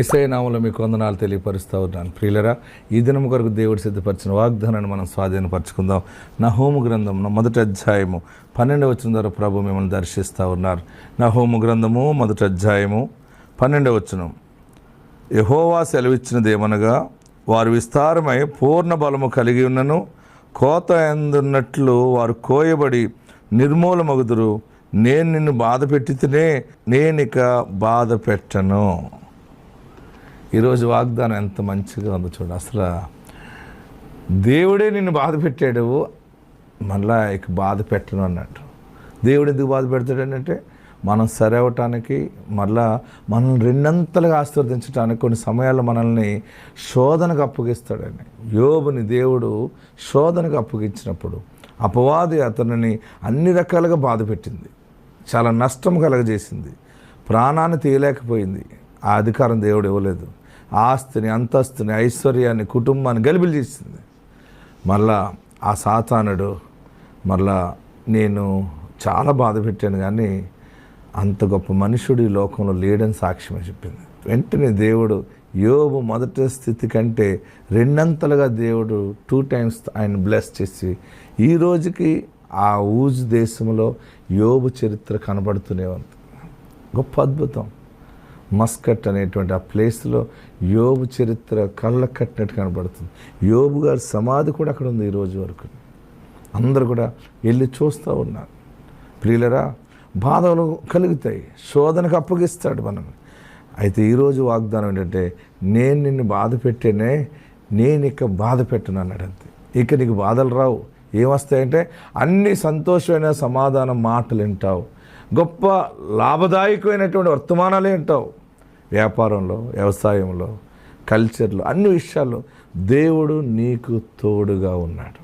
SI నామంలో మీకు వందనాలు తెలియపరుస్తూ ఉన్నాను. ప్రియులరా ఈ దినం కొరకు దేవుడు సిద్ధపరిచిన వాగ్దానాన్ని మనం స్వాధీనపరచుకుందాం. నా హోము గ్రంథం నా మొదటి అధ్యాయము పన్నెండవ వచ్చిన ద్వారా ప్రభు మిమ్మల్ని దర్శిస్తూ ఉన్నారు. నా హోము గ్రంథము మొదటి అధ్యాయము పన్నెండవ వచనం. యహోవా సెలవిచ్చినది ఏమనగా వారు విస్తారమై పూర్ణ బలము కలిగి ఉన్నను కోత ఎందున్నట్లు వారు కోయబడి నిర్మూలమగుదురు. నేను నిన్ను బాధ పెట్టితేనే నేనిక బాధ పెట్టను. ఈరోజు వాగ్దానం ఎంత మంచిగా ఉందో చూడు. అసలు దేవుడే నిన్ను బాధ పెట్టాడు. మళ్ళా ఇక బాధ పెట్టను అన్నట్టు. దేవుడు ఎందుకు బాధ పెడతాడు మనం సరవటానికి మళ్ళా మనల్ని రెండంతలుగా ఆశీర్వదించడానికి కొన్ని సమయాల్లో మనల్ని శోధనకు అప్పగిస్తాడని. యోబుని దేవుడు శోధనకు అప్పగించినప్పుడు అపవాది అతనిని అన్ని రకాలుగా బాధ పెట్టింది. చాలా నష్టం కలగజేసింది. ప్రాణాన్ని తీయలేకపోయింది. ఆ అధికారం దేవుడు ఇవ్వలేదు. ఆస్తిని అంతస్తుని ఐశ్వర్యాన్ని కుటుంబాన్ని గలిబిలి చేసింది. మళ్ళా ఆ సాతానుడు మళ్ళా నేను చాలా బాధ పెట్టాను కానీ అంత గొప్ప మనుషుడు ఈ లోకంలో లేడని సాక్ష్యం చెప్పింది. వెంటనే దేవుడు యోబు మొదటి స్థితి కంటే రెండంతలుగా దేవుడు టూ టైమ్స్ ఆయన బ్లెస్ చేసి ఈ రోజుకి ఆ ఊజు దేశంలో యోబు చరిత్ర కనబడుతూనే ఉంది. గొప్ప అద్భుతం. మస్కట్ అనేటువంటి ఆ ప్లేస్లో యోబు చరిత్ర కళ్ళ కట్టినట్టు కనబడుతుంది. యోబు గారి సమాధి కూడా అక్కడ ఉంది ఈ రోజు వరకు. అందరూ కూడా వెళ్ళి చూస్తూ ఉన్నారు. ప్రియులరా బాధలు కలుగుతాయి. శోధనకు అప్పగిస్తాడు మనం అయితే ఈరోజు వాగ్దానం ఏంటంటే నేను నిన్ను బాధ పెట్టేనే నేను ఇక బాధ పెట్టను అన్నాడు అంతే. ఇక నీకు బాధలు రావు. ఏమొస్తాయంటే అన్ని సంతోషమైన సమాధానం మాటలు వింటావు. గొప్ప లాభదాయకమైనటువంటి వర్తమానాలే ఉంటావు. వ్యాపారంలో వ్యవసాయంలో కల్చర్లో అన్ని విషయాల్లో దేవుడు నీకు తోడుగా ఉన్నాడు.